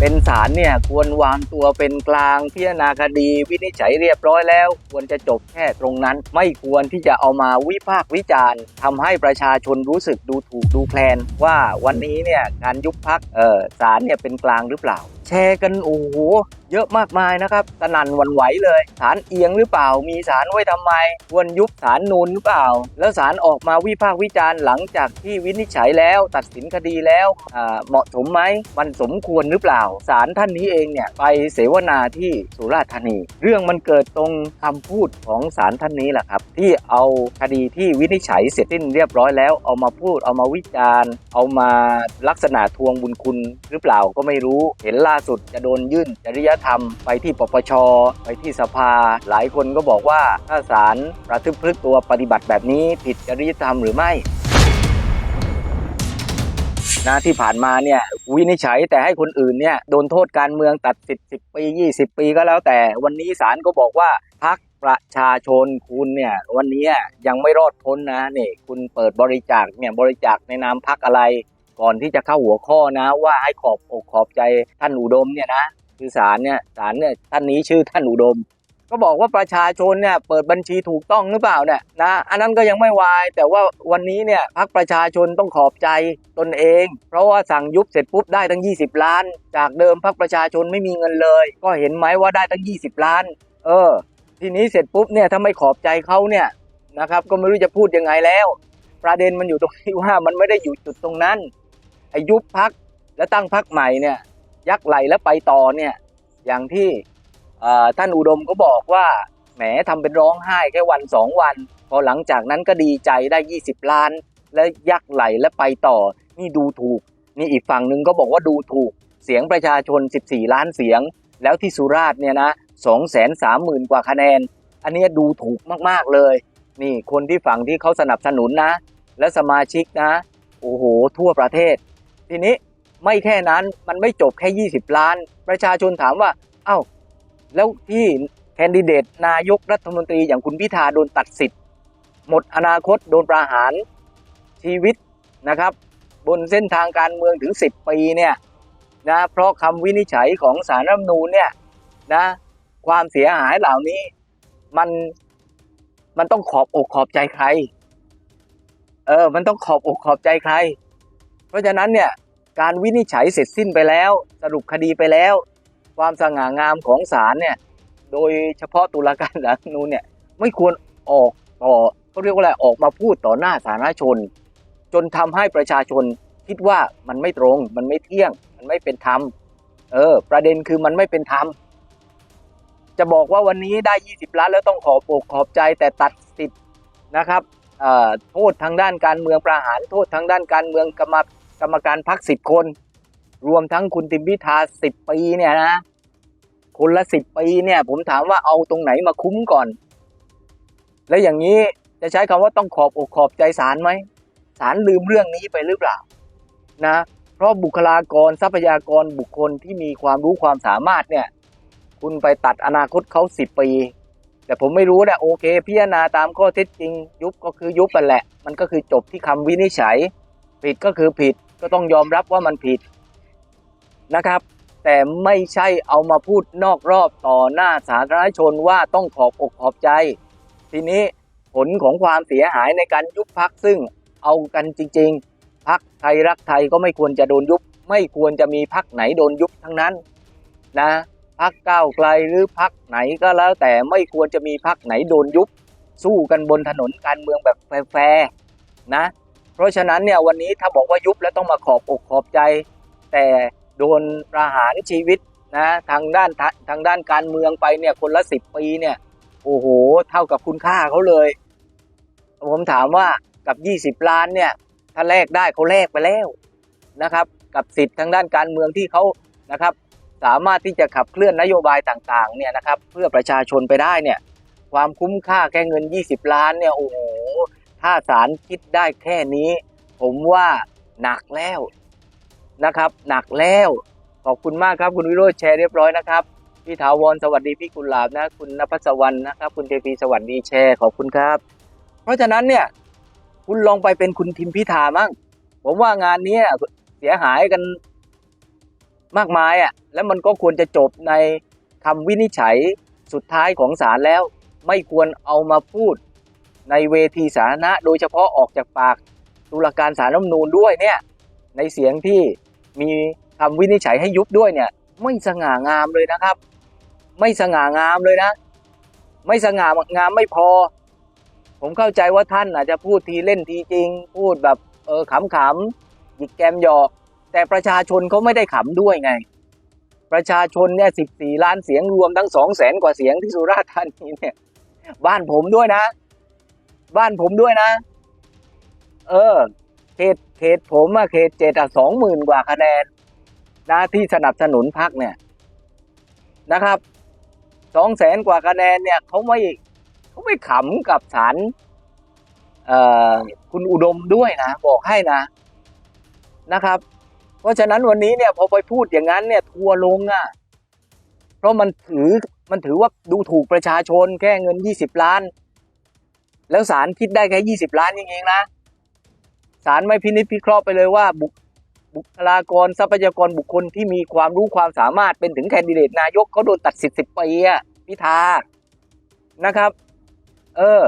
เป็นศาลเนี่ยควรวางตัวเป็นกลางพิจารณาคดี วินิจฉัยเรียบร้อยแล้ว ควรจะจบแค่ตรงนั้น ไม่ควรที่จะเอามาวิพากษ์วิจารณ์ทำให้ประชาชนรู้สึกดูถูกดูแคลน ว่าวันนี้เนี่ยการยุบพักเออศาลเนี่ยเป็นกลางหรือเปล่า แชร์กันโอ้โห เยอะมากมายนะครับสนั่นวันไหวเลยศาลเอียงหรือเปล่า มีศาลไว้ทำไมควรยุบศาลนูนหรือเปล่า แล้วศาลออกมาวิพากษ์วิจารณ์หลังจากที่วินิจฉัยแล้วตัดสินคดีแล้วเหมาะสมไหมมันสมควรหรือเปล่าศาลท่านนี้เองเนี่ยไปเสวนาที่สุราษฎร์ธานี เรื่องมันเกิดตรงคำพูดของศาลท่านนี้แหละครับ ที่เอาคดีที่วินิจฉัยเสร็จสิ้นเรียบร้อยแล้วเอามาพูดเอามาวิจารณ์ เอามาลักษณะทวงบุญคุณหรือเปล่าก็ไม่รู้เห็นล่าสุดจะโดนยื่นจริยธรรม ไปที่ปปช ไปที่สภา หลายคนก็บอกว่าถ้าศาลประพฤติตัวปฏิบัติแบบนี้ผิดจริยธรรมหรือไม่นะที่ผ่านมาเนี่ยวินิจฉัยแต่ให้คนอื่นเนี่ยโดนโทษการเมืองตัดสิทธิ์10 ปี 20 ปีก็แล้วแต่วันนี้ศาลก็บอกว่าพักประชาชนคุณเนี่ยวันนี้ยังไม่รอดพ้นนะนี่คุณเปิดบริจาคเนี่ยบริจาคในนามพักอะไร ก่อนที่จะเข้าหัวข้อนะว่าให้ขอบอกขอบใจท่านอุดมเนี่ยนะ คือศาลเนี่ยศาลเนี่ยท่านนี้ชื่อท่านอุดม ก็บอกว่าประชาชนเนี่ยเปิดบัญชีถูกต้องหรือเปล่าเนี่ยนะอันนั้นก็ยังไม่วาย แต่ว่าวันนี้เนี่ยพักประชาชนต้องขอบใจตนเอง เพราะว่าสั่งยุบเสร็จปุ๊บได้ตั้ง 20 ล้าน จากเดิมพักประชาชนไม่มีเงินเลย ก็เห็นไหมว่าได้ตั้ง 20 ล้าน เออ ทีนี้เสร็จปุ๊บเนี่ยถ้าไม่ขอบใจเขาเนี่ยนะครับก็ไม่รู้จะพูดยังไงแล้ว ประเด็นมันอยู่ตรงที่ว่ามันไม่ได้อยู่จุดตรงนั้นไอายุบพักแล้วตั้งพักใหม่เนี่ย ยักไหลแล้วไปต่อเนี่ยอย่างที่ท่านอุดมก็บอกว่าแหมทำเป็นร้องไห้แค่วันสองวัน พอหลังจากนั้นก็ดีใจได้ 20 ล้าน แล้วยักไหลและไปต่อ นี่ดูถูก นี่อีกฝั่งหนึ่งก็บอกว่าดูถูกเสียงประชาชน 14 ล้านเสียง แล้วที่สุราษฎร์เนี่ยนะ2 3 0 0 0 0กว่าคะแนน อันนี้ดูถูกมากๆเลย นี่คนที่ฝั่งที่เขาสนับสนุนนะ และสมาชิกนะ โอ้โห ทั่วประเทศ ทีนี้ ไม่แค่นั้นมันไม่จบแค่ 20 ล้าน ประชาชนถามว่าเอ้าแล้วที่แคนดิเดตนายกรัฐมนตรีอย่างคุณพิธาโดนตัดสิทธิ์ หมดอนาคตโดนประหารชีวิตนะครับ บนเส้นทางการเมืองถึง 10 ปีเนี่ยนะเพราะคำวินิจฉัยของสารรัฐมนูญเนี่ยนะความเสียหายเหล่านี้มันมันต้องขอบอกขอบใจใคร เออ มันต้องขอบอกขอบใจใคร เพราะฉะนั้นเนี่ย การวินิจฉัยเสร็จสิ้นไปแล้ว สรุปคดีไปแล้ว ความสง่างามของศาลเนี่ยโดยเฉพาะตุลาการศาลนูญเนี่ยไม่ควรออกต่อเขาเรียกว่าอะไรออกมาพูดต่อหน้าสาธารณชน จนทำให้ประชาชนคิดว่ามันไม่ตรง มันไม่เที่ยง มันไม่เป็นธรรมเออประเด็นคือมันไม่เป็นธรรมจะบอกว่าวันนี้ได้ 20 ล้านแล้วต้องขอบอกขอบใจแต่ตัดสิทธิ์นะครับเอ่อโทษทางด้านการเมืองประหารโทษทางด้านการเมืองกรรม กรรมการพักสิบคน รวมทั้งคุณติมพิธาสิบปีเนี่ยนะคนละสิบปีเนี่ย ผมถามว่าเอาตรงไหนมาคุ้มก่อน แล้วอย่างนี้จะใช้คำว่าต้องขอบอกขอบใจศาลไหมศาลลืมเรื่องนี้ไปหรือเปล่านะเพราะบุคลากรทรัพยากรบุคคลที่มีความรู้ความสามารถเนี่ย คุณไปตัดอนาคตเขาสิบปี แต่ผมไม่รู้นะโอเค พิจารณาตามข้อเท็จจริง ยุบก็คือยุบกันแหละ มันก็คือจบที่คำวินิจฉัย ผิดก็คือผิด ก็ต้องยอมรับว่ามันผิดนะครับ แต่ไม่ใช่เอามาพูดนอกรอบต่อหน้าสาธารณชนว่าต้องขอบอกขอบใจ ทีนี้ผลของความเสียหายในการยุบพักซึ่งเอากันจริง ๆ พักไทยรักไทยก็ไม่ควรจะโดนยุบ ไม่ควรจะมีพักไหนโดนยุบทั้งนั้นนะพักก้าวไกลหรือพักไหนก็แล้วแต่ไม่ควรจะมีพักไหนโดนยุบ สู้กันบนถนนการเมืองแบบแฟร์นะ เพราะฉะนั้นเนี่ยวันนี้ถ้าบอกว่ายุบแล้วต้องมาขอบอกขอบใจ แต่โดนประหารชีวิตนะทางด้านทาทางด้านการเมืองไปเนี่ยคนละสิบปีเนี่ยโอ้โหเท่ากับคุณค่าเขาเลย ผมถามว่ากับ 20 ล้านเนี่ยถ้าแลกได้เขาแลกไปแล้วนะครับ กับสิทธิ์ทางด้านการเมืองที่เขานะครับ สามารถที่จะขับเคลื่อนนโยบายต่างๆเนี่ยนะครับเพื่อประชาชนไปได้เนี่ยความคุ้มค่าแค่เงิน 20 ล้านเนี่ยโอ้โห ถ้าศาลคิดได้แค่นี้ ผมว่าหนักแล้วนะครับ หนักแล้วขอบคุณมากครับคุณวิโรจน์แชร์เรียบร้อยนะครับพี่ถาวรสวัสดีพี่กุหลาบนะ คุณนภัสวรรณนะครับ คุณเทพีสวัสดีแชร์ขอบคุณครับ เพราะฉะนั้นเนี่ย คุณลองไปเป็นคุณทิมพิธามั่งผมว่างานนี้เสียหายกันมากมายอะแล้วมันก็ควรจะจบในคำวินิจฉัยสุดท้ายของศาลแล้ว ไม่ควรเอามาพูด ในเวทีสาธารณะโดยเฉพาะออกจากปากตุลาการศาลรัฐมนูญด้วยเนี่ยในเสียงที่มีคำวินิจฉัยให้ยุบด้วยเนี่ยไม่สง่างามเลยนะครับ ไม่สง่างามเลยนะ ไม่สง่างามไม่พอ ผมเข้าใจว่าท่านอาจจะพูดทีเล่นทีจริง พูดแบบเออขำๆหยิกแกมหยอกแต่ประชาชนเขาไม่ได้ขำด้วยไง ประชาชนเนี่ย14ล้านเสียงรวมทั้ง2แสนกว่าเสียงที่สุราษฎร์ธานีเนี่ยบ้านผมด้วยนะ บ้านผมด้วยนะ เออ เขตเขตผมอะเขตเจ็ดอะสองหมื่นกว่าคะแนนนะที่สนับสนุนพักเนี่ยนะครับสองแสนกว่าคะแนนเนี่ยเขาไม่เขาไม่ขำกับสารเอ่อคุณอุดมด้วยนะ บอกให้นะนะครับ เพราะฉะนั้นวันนี้เนี่ยพอไปพูดอย่างนั้นเนี่ยทัวร์ลงอะ เพราะมันถือมันถือว่าดูถูกประชาชนแค่เงินยี่สิบล้าน แล้วศาลคิดได้แค่ยี่สิบล้านเองๆนะศาลไม่พินิจพิเคราะห์ไปเลยว่าบุคบุคลากรทรัพยากรบุคคลที่มีความรู้ความสามารถเป็นถึงแคนดิเดตนายกเขาโดนตัดสิทธิ์สิบปีอะพิธานะครับ เออ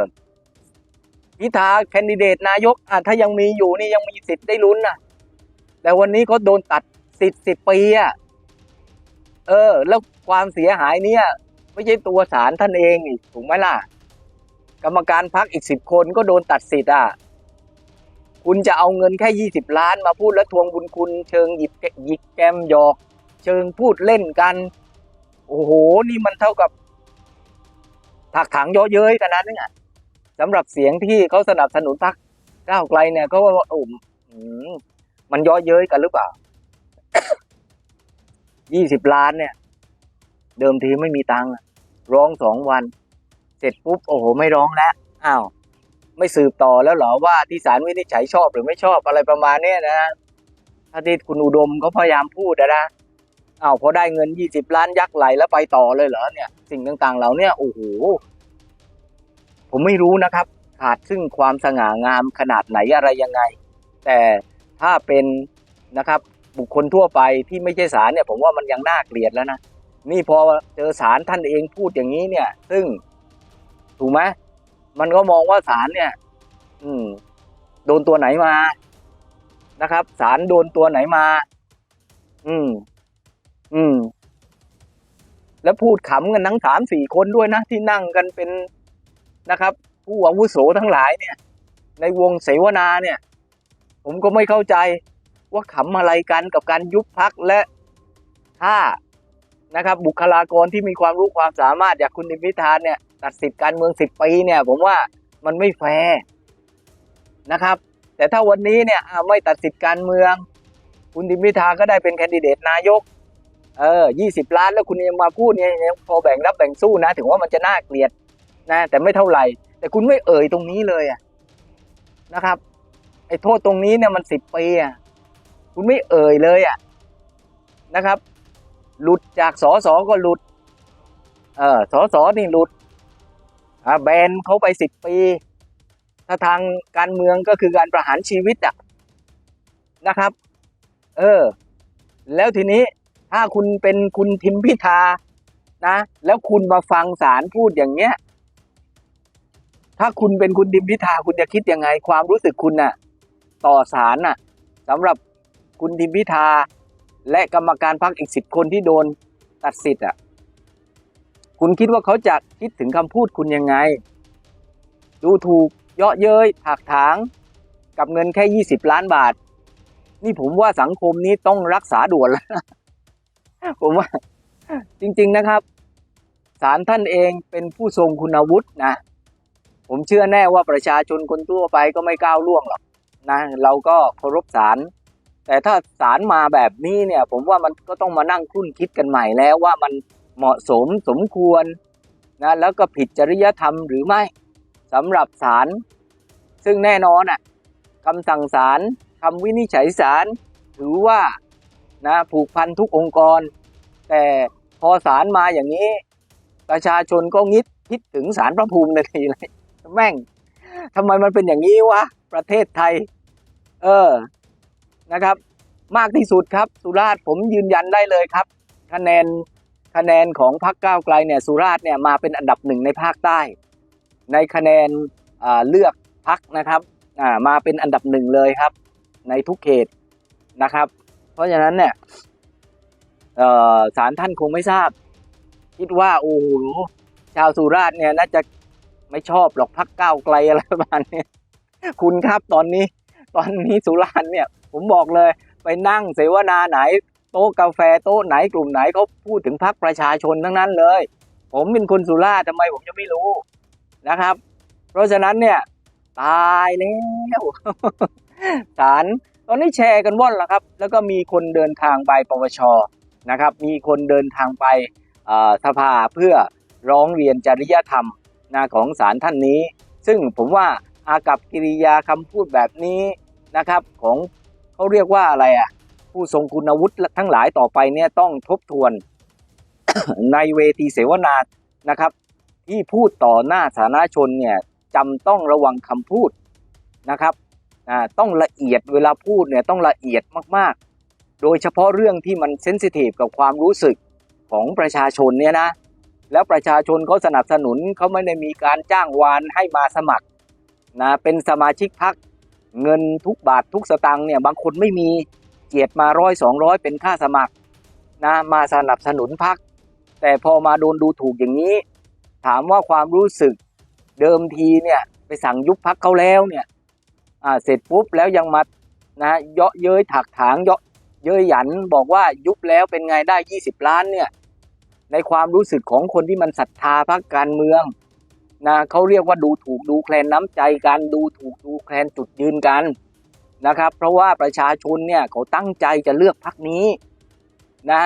พิธาแคนดิเดตนายกอะถ้ายังมีอยู่นี่ยังมีสิทธิ์ได้ลุ้นนะแต่วันนี้เขาโดนตัดสิทธิ์สิบปีอะเออ แล้วความเสียหายเนี่ย ไม่ใช่ตัวศาลท่านเองถูกไหมล่ะ กรรมการพักอีกสิบคนก็โดนตัดสิทธิ์อะคุณจะเอาเงินแค่ยี่สิบล้านมาพูดแล้วทวงบุญคุณ เชิงหยิบหยิกแกมหยอก เชิงพูดเล่นกัน โอ้โห นี่มันเท่ากับ ถักถังเย่อเย้ยกันนั้นเนี่ยสำหรับเสียงที่เขาสนับสนุนพรรคก้าวไกลเนี่ยก็ว่าโอ้มมันย่อเย้ยกันหรือเปล่ายี่สิบล้านเนี่ย เดิมทีไม่มีตังค์ร้องสองวัน เสร็จปุ๊บโอ้โหไม่ร้องแล้วอ้าวไม่สืบต่อแล้วเหรอว่าที่ศาลวินิจฉัยชอบหรือไม่ชอบอะไรประมาณเนี้ยนะถ้าที่คุณอุดมเขาพยายามพูดอะนะอ้าวพอได้เงินยี่สิบล้านยักษ์ไหลแล้วไปต่อเลยเหรอเนี่ย สิ่งต่างๆเหล่าเนี้ยโอ้โหผมไม่รู้นะครับ ขาดซึ่งความสง่างามขนาดไหนอะไรยังไง แต่ถ้าเป็นนะครับบุคคลทั่วไปที่ไม่ใช่ศาลเนี่ยผมว่ามันยังน่าเกลียดแล้วนะนี่พอเจอศาลท่านเองพูดอย่างนี้เนี่ย ซึ่ง ถูกไหมมันก็มองว่าศาลเนี่ย อืม โดนตัวไหนมานะครับศาลโดนตัวไหนมา อืม อืม แล้วพูดขำกันทั้งสามสี่คนด้วยนะที่นั่งกันเป็นนะครับ ผู้อาวุโสทั้งหลายเนี่ย ในวงเสวนาเนี่ย ผมก็ไม่เข้าใจว่าขำอะไรกันกับการยุบพักและถ้านะครับ บุคลากรที่มีความรู้ความสามารถอย่างคุณดิมิธานเนี่ย ตัดสิทธิ์การเมืองสิบปีเนี่ยผมว่ามันไม่แฟร์นะครับ แต่ถ้าวันนี้เนี่ยไม่ตัดสิทธิ์การเมือง คุณดิมพิธาก็ได้เป็นแคนดิเดตนายกเออยี่สิบล้านแล้วคุณยังมาพูดเนี่ยยังพอแบ่งรับแบ่งสู้นะ ถึงว่ามันจะน่าเกลียดนะแต่ไม่เท่าไหร่ แต่คุณไม่เอ่ยตรงนี้เลยอะนะครับไอ้โทษตรงนี้เนี่ยมันสิบปีอะคุณไม่เอ่ยเลยอะนะครับ หลุดจากสอสอก็หลุดเออสอสอนี่หลุด แบนเขาไปสิบปี ถ้าทางการเมืองก็คือการประหารชีวิตอะนะครับ เออ แล้วทีนี้ถ้าคุณเป็นคุณทิมพิธานะ แล้วคุณมาฟังศาลพูดอย่างเงี้ย ถ้าคุณเป็นคุณทิมพิธาคุณจะคิดยังไง ความรู้สึกคุณน่ะ ต่อศาลน่ะสำหรับคุณทิมพิธาและกรรมการพรรคอีกสิบคนที่โดนตัดสิทธิ์อะ คุณคิดว่าเขาจะคิดถึงคำพูดคุณยังไง ดูถูกเยาะเย้ยถากถาง กับเงินแค่ยี่สิบล้านบาท นี่ผมว่าสังคมนี้ต้องรักษาด่วนแล้วนะผมว่า จริง ๆนะครับศาลท่านเองเป็นผู้ทรงคุณวุฒินะ ผมเชื่อแน่ว่าประชาชนคนทั่วไปก็ไม่ก้าวล่วงหรอกนะ เราก็เคารพศาลแต่ถ้าศาลมาแบบนี้เนี่ย ผมว่ามันก็ต้องมานั่งครุ่นคิดกันใหม่แล้วว่ามัน เหมาะสมสมควรนะแล้วก็ผิดจริยธรรมหรือไม่สำหรับศาลซึ่งแน่นอนอะคำสั่งศาลคำวินิจฉัยศาลถือว่านะผูกพันทุกองค์กร แต่พอศาลมาอย่างนี้ ประชาชนก็งิดคิดถึงศาลพระภูมินาทีเลยแม่งทำไมมันเป็นอย่างนี้วะประเทศไทย เออนะครับ มากที่สุดครับ สุราษฎร์ผมยืนยันได้เลยครับ คะแนน คะแนนของพรรคก้าวไกลเนี่ยสุราษฎร์เนี่ยมาเป็นอันดับหนึ่งในภาคใต้ ในคะแนนเลือกพรรคนะครับมาเป็นอันดับหนึ่งเลยครับ ในทุกเขตนะครับ เพราะฉะนั้นเนี่ยเอ่อศาลท่านคงไม่ทราบ คิดว่าโอ้โหชาวสุราษฎร์เนี่ยน่าจะไม่ชอบหรอกพรรคก้าวไกลอะไรประมาณนี้คุณครับตอนนี้ ตอนนี้สุราษฎร์เนี่ย ผมบอกเลย ไปนั่งเสวนาไหน โต๊ะกาแฟโต๊ะไหนกลุ่มไหนเขาพูดถึงพรรคประชาชนทั้งนั้นเลย ผมเป็นคนสุราษฎร์ทำไมผมจะไม่รู้นะครับ เพราะฉะนั้นเนี่ยตายแล้วศาลตอนนี้แชร์กันว่อนแล้วครับ แล้วก็มีคนเดินทางไปปปชนะครับ มีคนเดินทางไปอ่อสภาเพื่อร้องเรียนจริยธรรมนะของศาลท่านนี้ ซึ่งผมว่าอากับกิริยาคำพูดแบบนี้นะครับ ของเขาเรียกว่าอะไรอะ ผู้ทรงคุณวุฒิทั้งหลายต่อไปเนี่ยต้องทบทวนในเวทีเสวนานะครับ ที่พูดต่อหน้าสาธารณชนเนี่ยจำต้องระวังคำพูดนะครับต้องละเอียดเวลาพูดเนี่ยต้องละเอียดมากๆ โดยเฉพาะเรื่องที่มันเซนซิทีฟกับความรู้สึกของประชาชนเนี่ยนะแล้วประชาชนเขาสนับสนุนเขาไม่ได้มีการจ้างวานให้มาสมัครนะเป็นสมาชิกพักเงินทุกบาททุกสตางค์เนี่ยบางคนไม่มี เจียดมาร้อยสองร้อยเป็นค่าสมัครนะมาสนับสนุนพัก แต่พอมาโดนดูถูกอย่างนี้ ถามว่าความรู้สึกเดิมทีเนี่ยไปสั่งยุบพักเขาแล้วเนี่ยอ่าเสร็จปุ๊บแล้วยังมานะเยาะเย้ยถักถางเยาะเย้ยหยันบอกว่ายุบแล้วเป็นไงได้ 20 ล้านเนี่ยในความรู้สึกของคนที่มันศรัทธาพรรคการเมืองนะเขาเรียกว่าดูถูกดูแคลนน้ำใจกันดูถูกดูแคลนจุดยืนกัน นะครับ เพราะว่าประชาชนเนี่ยเขาตั้งใจจะเลือกพรรคนี้นะ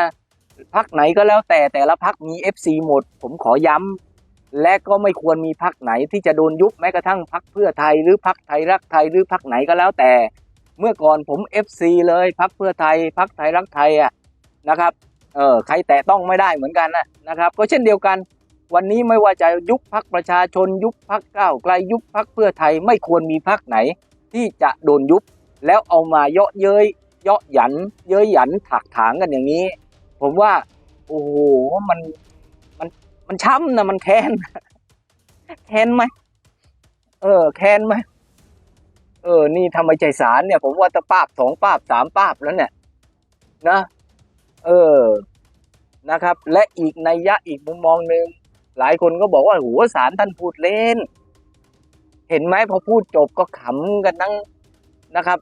พรรคไหนก็แล้วแต่แต่ละพรรคมี FC หมด ผมขอย้ำและก็ไม่ควรมีพรรคไหนที่จะโดนยุบแม้กระทั่งพรรคเพื่อไทยหรือพรรคไทยรักไทยหรือพรรคไหนก็แล้วแต่ เมื่อก่อนผม FC เลยพรรคเพื่อไทยพรรคไทยรักไทยอะนะครับเออใครแตะต้องไม่ได้เหมือนกันนะนะครับ ก็เช่นเดียวกัน วันนี้ไม่ว่าจะยุบพักประชาชนยุบพักก้าวไกลยุบพักเพื่อไทยไม่ควรมีพักไหนที่จะโดนยุบ แล้วเอามาเยาะเย้ยเยาะหยัน เย้ยหยันถักถางกันอย่างนี้ ผมว่า โอ้โหมันมันมันช้ำนะมันแค้นแค้นไหมเออ แค้นไหมเออ นี่ทำไมใจสารเนี่ย ผมว่าตะปาบสองปาบสามปาบแล้วเนี่ย นะ เออนะครับ และอีกในยยะอีกมุมมองหนึ่งหลายคนก็บอกว่าหัวสารท่านพูดเล่น เห็นไหมพอพูดจบก็ขำกันทั้งนะครับ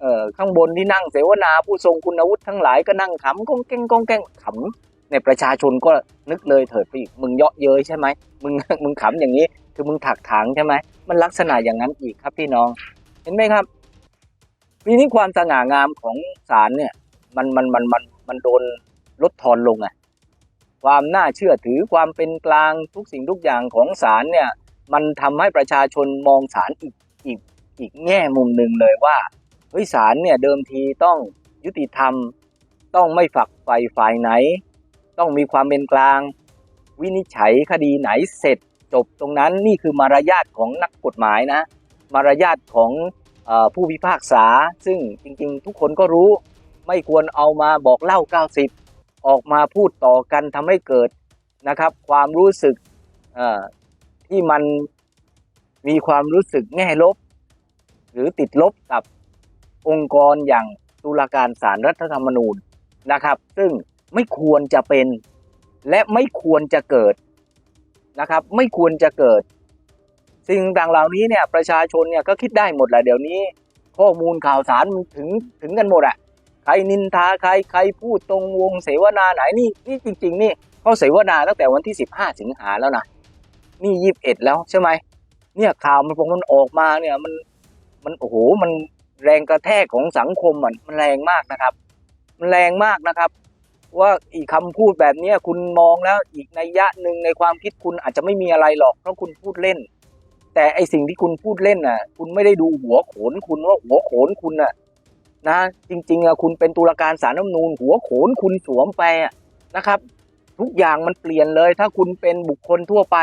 เอ่อข้างบนที่นั่งเสวนาผู้ทรงคุณวุฒิทั้งหลายก็นั่งขำก้องแก้งก้องแก้งขำในประชาชนก็นึกเลยเถิดไปอีกมึงเยาะเย้ยใช่ไหมมึงมึงขำอย่างนี้คือมึงถักถางใช่ไหมมันลักษณะอย่างนั้นอีกครับพี่น้อง เห็นไหมครับทีนี้ความสง่างามของศาลเนี่ยมันมันมันมันมันโดนลดทอนลงไงความน่าเชื่อถือความเป็นกลางทุกสิ่งทุกอย่างของศาลเนี่ยมันทำให้ประชาชนมองศาลอีกอีกอีกแง่มุมหนึ่งเลยว่า เฮ้ยศาลเนี่ยเดิมทีต้องยุติธรรม ต้องไม่ฝักใฝ่ฝ่ายไหน ต้องมีความเป็นกลาง วินิจฉัยคดีไหนเสร็จจบตรงนั้นนี่คือมารยาทของนักกฎหมายนะ มารยาทของอผู้พิพากษา ซึ่งจริงๆ ทุกคนก็รู้ไม่ควรเอามาบอกเล่า 90 ออกมาพูดต่อกันทำให้เกิดนะครับ ความรู้สึกที่มันมีความรู้สึกแง่ลบ หรือติดลบกับ องค์กรอย่างตุลาการศาลรัฐธรรมนูญนะครับ ซึ่งไม่ควรจะเป็นและไม่ควรจะเกิดนะครับ ไม่ควรจะเกิด สิ่งต่างเหล่านี้เนี่ยประชาชนเนี่ยก็คิดได้หมดแหละเดี๋ยวนี้ ข้อมูลข่าวสารมันถึงถึงกันหมดอะใครนินทาใครใครพูดตรงวงเสวนาไหนนี่นี่จริง ๆ นี่เขาเสวนาตั้งแต่วันที่สิบห้าสิงหาแล้วนะนี่ยี่สิบเอ็ดแล้วใช่ไหมเนี่ยข่าวมันพอมันออกมาเนี่ยมันมันโอ้โหมัน แรงกระแทกของสังคมมันมันแรงมากนะครับ มันแรงมากนะครับ ว่าอีกคำพูดแบบเนี้คุณมองแล้วอีกในยะหนึ่งในความคิดคุณอาจจะไม่มีอะไรหรอกเพราะคุณพูดเล่น แต่ไอสิ่งที่คุณพูดเล่นน่ะ คุณไม่ได้ดูหัวโขนคุณว่าหัวโขนคุณน่ะนะจริงๆอะคุณเป็นตุลาการศารัฐธรรมนูญหัวโขนคุณสวมไปอะนะครับ ทุกอย่างมันเปลี่ยนเลย ถ้าคุณเป็นบุคคลทั่วไป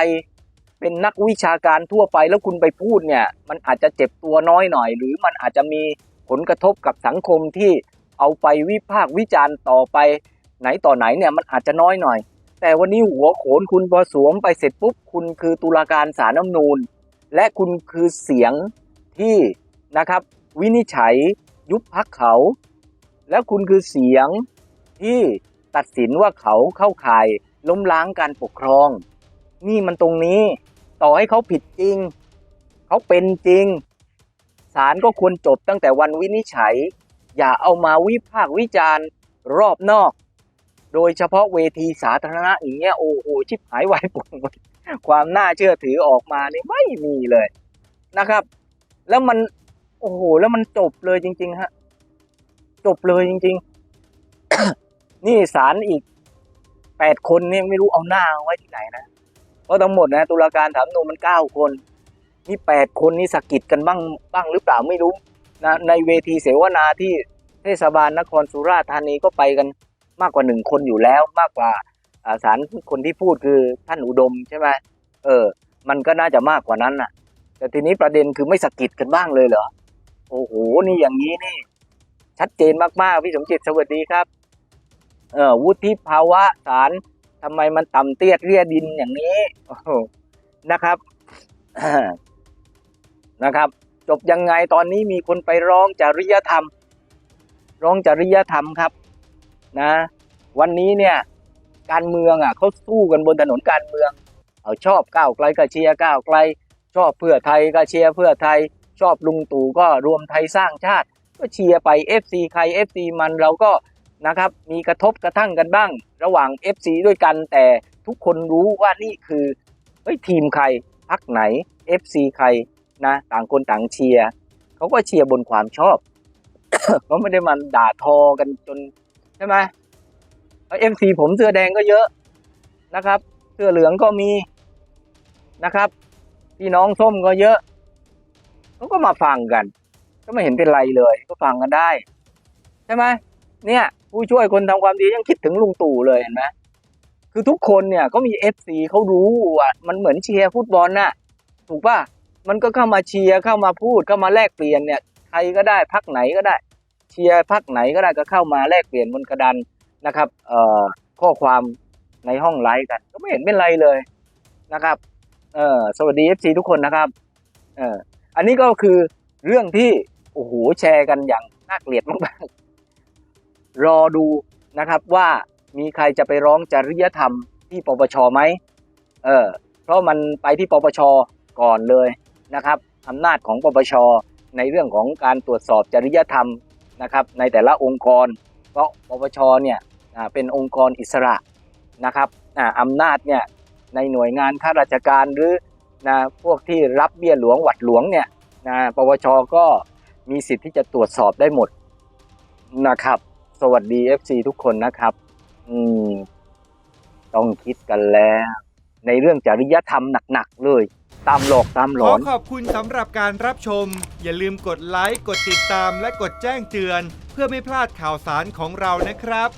เป็นนักวิชาการทั่วไปแล้วคุณไปพูดเนี่ยมันอาจจะเจ็บตัวน้อยหน่อย หรือมันอาจจะมีผลกระทบกับสังคมที่เอาไปวิพากษ์วิจารณ์ต่อไป ไหนต่อไหนเนี่ยมันอาจจะน้อยหน่อย แต่วันนี้หัวโขนคุณพอสวมไปเสร็จปุ๊บคุณคือตุลาการศาลน้ำนูนและคุณคือเสียงที่นะครับวินิจฉัยยุบพักเขา และคุณคือเสียงที่ตัดสินว่าเขาเข้าข่ายล้มล้างการปกครอง นี่มันตรงนี้ ต่อให้เขาผิดจริง เขาเป็นจริงศาลก็ควรจบตั้งแต่วันวินิจฉัย อย่าเอามาวิพากษ์วิจารณ์รอบนอก โดยเฉพาะเวทีสาธารณะอย่างเงี้ยโอ้โหชิบหายวายป่งหมดความน่าเชื่อถือออกมานี่ไม่มีเลยนะครับ แล้วมันโอ้โหแล้วมันจบเลยจริง ๆ ฮะ จบเลยจริง ๆ นี่ศาลอีกแปดคนเนี่ยไม่รู้เอาหน้าไว้ที่ไหนนะ เพราะทั้งหมดนะตุลาการถามนูญมันเก้าคนนี่แปดคนนี่สกิดกันบ้างบ้างหรือเปล่าไม่รู้นะในเวทีเสวนาที่เทศบาลนครสุราษฎร์ธานีก็ไปกันมากกว่าหนึ่งคนอยู่แล้วมากกว่าอ่าศาลคนที่พูดคือท่านอุดมใช่ไหมเออ มันก็น่าจะมากกว่านั้นน่ะ แต่ทีนี้ประเด็นคือไม่สกิดกันบ้างเลยเหรอโอ้โหนี่อย่างนี้นี่ ชัดเจนมากๆพี่สมจิตสวัสดีครับ เออวุฒิภาวะศาล ทำไมมันต่ำเตี้ยเรียดินอย่างนี้นะครับนะครับ จบยังไงตอนนี้มีคนไปร้องจริยธรรม ร้องจริยธรรมครับนะ วันนี้เนี่ย การเมืองอะเขาสู้กันบนถนนการเมือง เอาชอบก้าวไกลก็เชียร์ก้าวไกล ชอบเพื่อไทยก็เชียร์เพื่อไทย ชอบลุงตู่ก็รวมไทยสร้างชาติ ก็เชียร์ไป FC ใคร FC มันเราก็ นะครับ มีกระทบกระทั่งกันบ้าง ระหว่าง FC ด้วยกันแต่ทุกคนรู้ว่านี่คือเฮ้ยทีมใครพักไหน FC ใครนะต่างคนต่างเชียร์เขาก็เชียร์บนความชอบเขาไม่ได้มันด่าทอกันจนใช่ไหมเอ็มซีผมเสื้อแดงก็เยอะนะครับ เสื้อเหลืองก็มีนะครับพี่น้องส้มก็เยอะเขาก็มาฟังกัน ก็ไม่เห็นเป็นไรเลย ก็ฟังกันได้ ใช่ไหมเนี่ย ผู้ช่วยคนทำความดียังคิดถึงลุงตู่เลยเห็นไหมคือทุกคนเนี่ยก็มีเอฟซีเขารู้ว่ามันเหมือนเชียร์ฟุตบอลน่ะถูกป่ะมันก็เข้ามาเชียร์เข้ามาพูดเข้ามาแลกเปลี่ยนเนี่ยใครก็ได้พักไหนก็ได้ เชียร์พักไหนก็ได้ก็เข้ามาแลกเปลี่ยนบนกระดานนะครับเอ่อข้อความในห้องไลฟ์กัน ก็ไม่เห็นเป็นไรเลยนะครับเออสวัสดีเอฟซีทุกคนนะครับเอออันนี้ก็คือเรื่องที่โอ้โหแชร์กันอย่างน่าเกลียดมากๆ รอดูนะครับว่ามีใครจะไปร้องจริยธรรมที่ปปชไหมเออเพราะมันไปที่ปปชก่อนเลยนะครับอำนาจของปปชในเรื่องของการตรวจสอบจริยธรรมนะครับ ในแต่ละองค์กร เพราะปปชเนี่ยเป็นองค์กรอิสระนะครับอ่าอำนาจเนี่ยในหน่วยงานข้าราชการหรือนะพวกที่รับเบี้ยหลวงหวัดหลวงเนี่ยนะปปชก็มีสิทธิ์ที่จะตรวจสอบได้หมดนะครับ สวัสดี FC ทุกคนนะครับ อืม ต้องคิดกันแล้ว ในเรื่องจริยธรรมหนักๆเลย ตามหลอกตามหลขออน ขอบคุณสำหรับการรับชม อย่าลืมกดไลค์ กดติดตามและกดแจ้งเตือน เพื่อไม่พลาดข่าวสารของเรานะครับ